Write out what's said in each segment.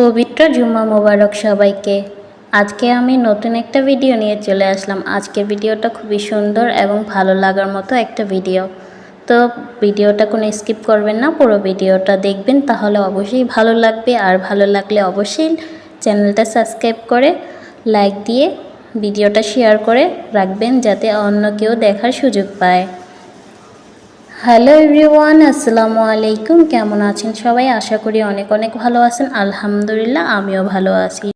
পবিত্র জুম্মা মোবারক সবাইকে। আজকে আমি নতুন একটা ভিডিও নিয়ে চলে আসলাম। আজকের ভিডিওটা খুবই সুন্দর এবং ভালো লাগার মতো একটা ভিডিও। তো ভিডিওটা কোনো স্কিপ করবেন না, পুরো ভিডিওটা দেখবেন, তাহলে অবশ্যই ভালো লাগবে। আর ভালো লাগলে অবশ্যই চ্যানেলটা সাবস্ক্রাইব করে লাইক দিয়ে ভিডিওটা শেয়ার করে রাখবেন, যাতে অন্য কেউ দেখার সুযোগ পায়। হ্যালো এভরিওয়ান আসসালামু আলাইকুম। কেমন আছেন সবাই? আশা করি অনেক অনেক ভালো আছেন। আলহামদুলিল্লাহ, আমিও ভালো আছি।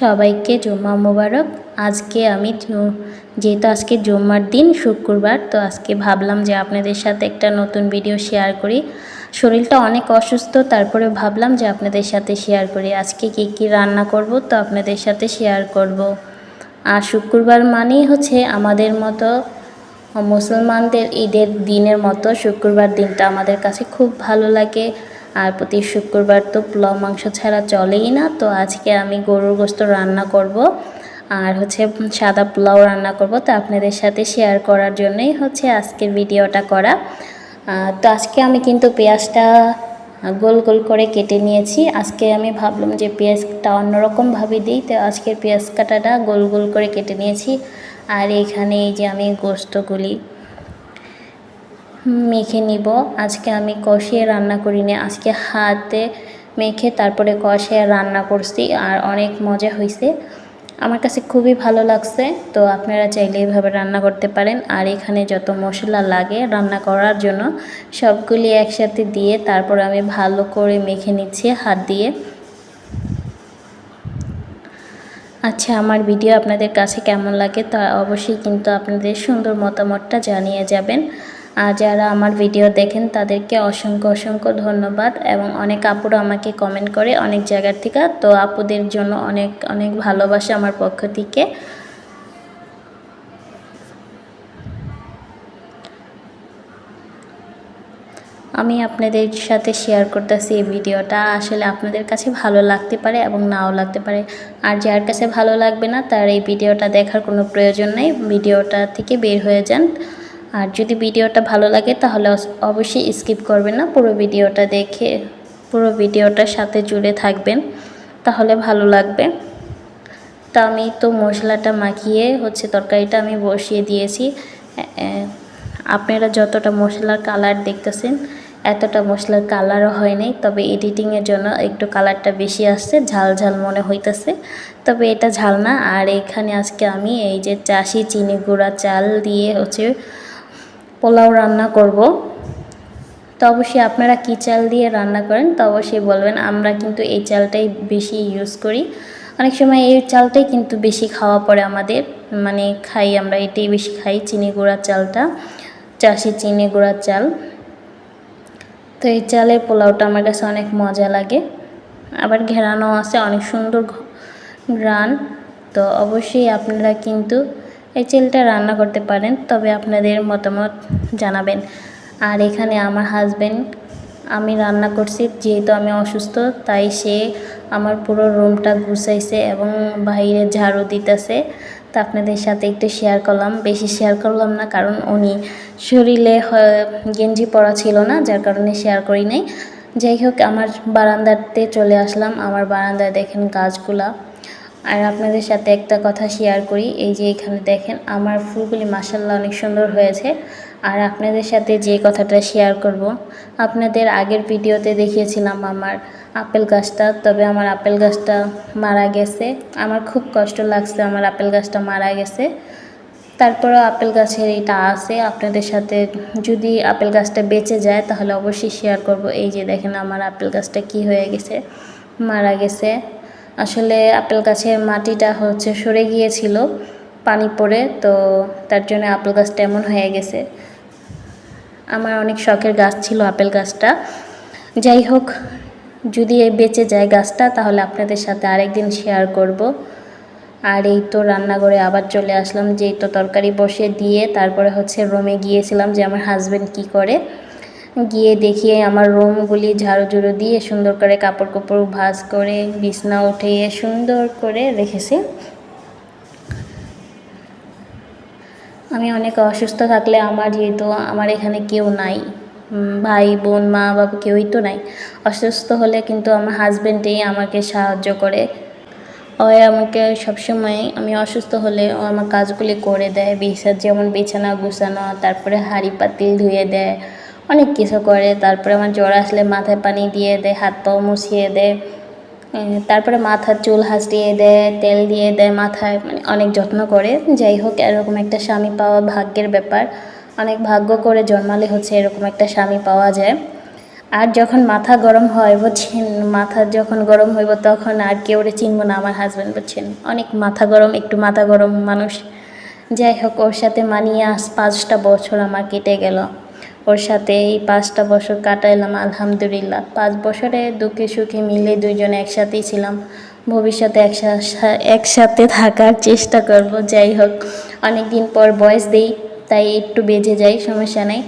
সবাইকে জুম্মা মোবারক। আজকে আমি যেহেতু আজকে জুম্মার দিন, শুক্রবার, তো আজকে ভাবলাম যে আপনাদের সাথে একটা নতুন ভিডিও শেয়ার করি। শরীরটা অনেক অসুস্থ, তারপরে ভাবলাম যে আপনাদের সাথে শেয়ার করি। আজকে কী কী রান্না করব, তো আপনাদের সাথে শেয়ার করব। আর শুক্রবার মানেই হচ্ছে আমাদের মতো মুসলমানদের ঈদের দিনের মতো শুক্রবার দিনটা আমাদের কাছে খুব ভালো লাগে। আর প্রতি শুক্রবার তো পোলাও, মাংস ছাড়া চলেই না। তো আজকে আমি গরুর গোস্ত রান্না করব। আর হচ্ছে সাদা পোলাও রান্না করব। তো আপনাদের সাথে শেয়ার করার জন্যই হচ্ছে আজকের ভিডিওটা করা। তো আজকে আমি কিন্তু পেঁয়াজটা গোল গোল করে কেটে নিয়েছি। আজকে আমি ভাবলাম যে পেঁয়াজটা অন্যরকমভাবে দিই। তো আজকের পেঁয়াজ কাটাটা গোল গোল করে কেটে নিয়েছি। আর এখানে এই যে আমি গোস্তগুলি মেখে নিব। আজকে আমি কষিয়ে রান্না করিনি, আজকে হাতে মেখে তারপরে কষিয়ে রান্না করছি আর অনেক মজা হয়েছে আমার কাছে খুবই ভালো লাগছে, তো আপনারা চাইলে এইভাবে রান্না করতে পারেন। আর এখানে যত মশলা লাগে রান্না করার জন্য সবগুলি একসাথে দিয়ে তারপর আমি ভালো করে মেখে নিচ্ছি হাত দিয়ে। আচ্ছা আমার ভিডিও আপনাদের কাছে কেমন লাগে তা অবশ্যই কিন্তু আপনাদের সুন্দর মতামতটা জানিয়ে যাবেন। আর যারা আমার ভিডিও দেখেন, তাদেরকে অসংখ্য অসংখ্য ধন্যবাদ এবং অনেক আপুরা আমাকে কমেন্ট করে অনেক জায়গার থেকে। তো আপুদের জন্য অনেক অনেক ভালোবাসা আমার পক্ষ থেকে। আমি আপনাদের সাথে শেয়ার করতেছি এই ভিডিওটা। আসলে আপনাদের কাছে ভালো লাগতে পারে এবং নাও লাগতে পারে। আর যার কাছে ভালো লাগবে না, তার এই ভিডিওটা দেখার কোনো প্রয়োজন নেই। ভিডিওটা থেকে বের হয়ে যান। আর যদি ভিডিওটা ভালো লাগে, তাহলে অবশ্যই স্কিপ করবেন না। পুরো ভিডিওটা দেখে, পুরো ভিডিওটার সাথে জুড়ে থাকবেন। তাহলে ভালো লাগবে। তা আমি তো মশলাটা মাখিয়ে হচ্ছে তরকারিটা আমি বসিয়ে দিয়েছি। আপনারা যতটা মশলার কালার দেখতেছেন এতটা মশলার কালারও হয় নাই, তবে এডিটিংয়ের জন্য একটু কালারটা বেশি আসছে, ঝাল ঝাল মনে হইতেছে। তবে এটা ঝাল না, আর এখানে আজকে আমি এই যে চাষি চিনি গুঁড়া চাল দিয়ে হচ্ছে পোলাও রান্না করব। তো অবশ্যই আপনারা কী চাল দিয়ে রান্না করেন, তো অবশ্যই বলবেন, আমরা কিন্তু এই চালটাই বেশি ইউজ করি। অনেক সময় এই চালটাই কিন্তু বেশি খাওয়া পড়ে আমাদের মানে খাই আমরা, এটাই বেশি খাই, চিনি গুঁড়ার চালটা, চাষি চিনি গুঁড়ার চাল। তো এই চালের পোলাওটা আমার কাছে অনেক মজা লাগে। আবার ঘেরানো আছে অনেক সুন্দর ঘ্রাণ। তো অবশ্যই আপনারা কিন্তু এই চালটা রান্না করতে পারেন, তবে আপনাদের মতামত জানাবেন। আর এখানে আমার হাজবেন্ড আমি রান্না করছি, যেহেতু আমি অসুস্থ, তাই সে আমার পুরো রুমটা গুছাইছে এবং বাইরে ঝাড়ু দিতেছে। তো আপনাদের সাথে একটু শেয়ার করলাম। বেশি শেয়ার করলাম না, কারণ উনি শরীরে গেঞ্জি পরা ছিল না, যার কারণে শেয়ার করি নাই। যাই হোক, আমার বারান্দাতে চলে আসলাম। আমার বারান্দায় দেখেন গাছগুলা। আর আপনাদের সাথে একটা কথা শেয়ার করি। এই যে এখানে দেখেন, আমার ফুলগুলি মাসাল্লাহ অনেক সুন্দর হয়েছে। আর আপনাদের সাথে যে কথাটা শেয়ার করব, আপনাদের আগের ভিডিওতে দেখিয়েছিলাম আমার আপেল গাছটা, তবে আমার আপেল গাছটা মারা গেছে। আমার খুব কষ্ট লাগছে আমার আপেল গাছটা মারা গেছে। তারপরেও আপেল গাছের এটা আছে, আপনাদের সাথে যদি আপেল গাছটা বেঁচে যায় তাহলে অবশ্যই শেয়ার করব। এই যে দেখেন আমার আপেল গাছটা কি হয়ে গেছে, মারা গেছে। আসলে আপেল গাছের মাটিটা হচ্ছে সরে গিয়েছিল পানি পড়ে, তো তার জন্য আপেল গাছটা এমন হয়ে গেছে। আমার অনেক শখের গাছ ছিল আপেল গাছটা। যাই হোক যদি এই বেঁচে যায় গাছটা, তাহলে আপনাদের সাথে আরেকদিন শেয়ার করব। আর এই তো রান্নাঘরে আবার চলে আসলাম, যেই তো তরকারি বসে দিয়ে তারপরে হচ্ছে রুমে গিয়েছিলাম যে আমার হাজব্যান্ড কি করে। গিয়ে দেখিয়ে আমার রুমগুলি ঝাড়ু ঝুড়ো দিয়ে সুন্দর করে কাপড় কাপড় ভাঁজ করে বিছনা উঠিয়ে সুন্দর করে রেখেছে। আমি অনেক অসুস্থ থাকলে আমার যেহেতু আমার এখানে কেউ নাই ভাই বোন, মা বাবা কেউই তো নাই। অসুস্থ হলে কিন্তু আমার হাজব্যান্ডেই আমাকে সাহায্য করে। ও আমাকে সবসময় আমি অসুস্থ হলে ও আমার কাজগুলি করে দেয়। বিছানা, যেমন বিছানা গুছানো, তারপরে হাঁড়ি পাতিল ধুয়ে দেয়। অনেক কিছু করে। তারপরে আমার জ্বর আসলে মাথায় পানি দিয়ে দেয়, হাত পাও মুছিয়ে দেয়। তারপরে মাথার চুল হাসড়িয়ে দেয়, তেল দিয়ে দেয় মাথায়। মানে অনেক যত্ন করে। যাই হোক, এরকম একটা স্বামী পাওয়া ভাগ্যের ব্যাপার। অনেক ভাগ্য করে জন্মালে হচ্ছে এরকম একটা স্বামী পাওয়া যায়। আর যখন মাথা গরম হয় বুঝছেন, মাথা যখন গরম হইব তখন আর কেউ রে চিনবো না, আমার হাজব্যান্ড বুঝছেন। অনেক মাথা গরম, একটু মাথা গরম মানুষ। যাই হোক, ওর সাথে মানিয়ে আস পাঁচটা বছর আমার কেটে গেল। ওর সাথে এই পাঁচটা বছর কাটাইলাম, আলহামদুলিল্লাহ। পাঁচ বছরে দুঃখে সুখে মিলে দুইজনে একসাথেই ছিলাম। ভবিষ্যতে একসা- একসাথে থাকার চেষ্টা করব, যাই হোক। অনেক দিন পর বয়স দেই। তাই একটু বেজে যায় সমস্যা নেই।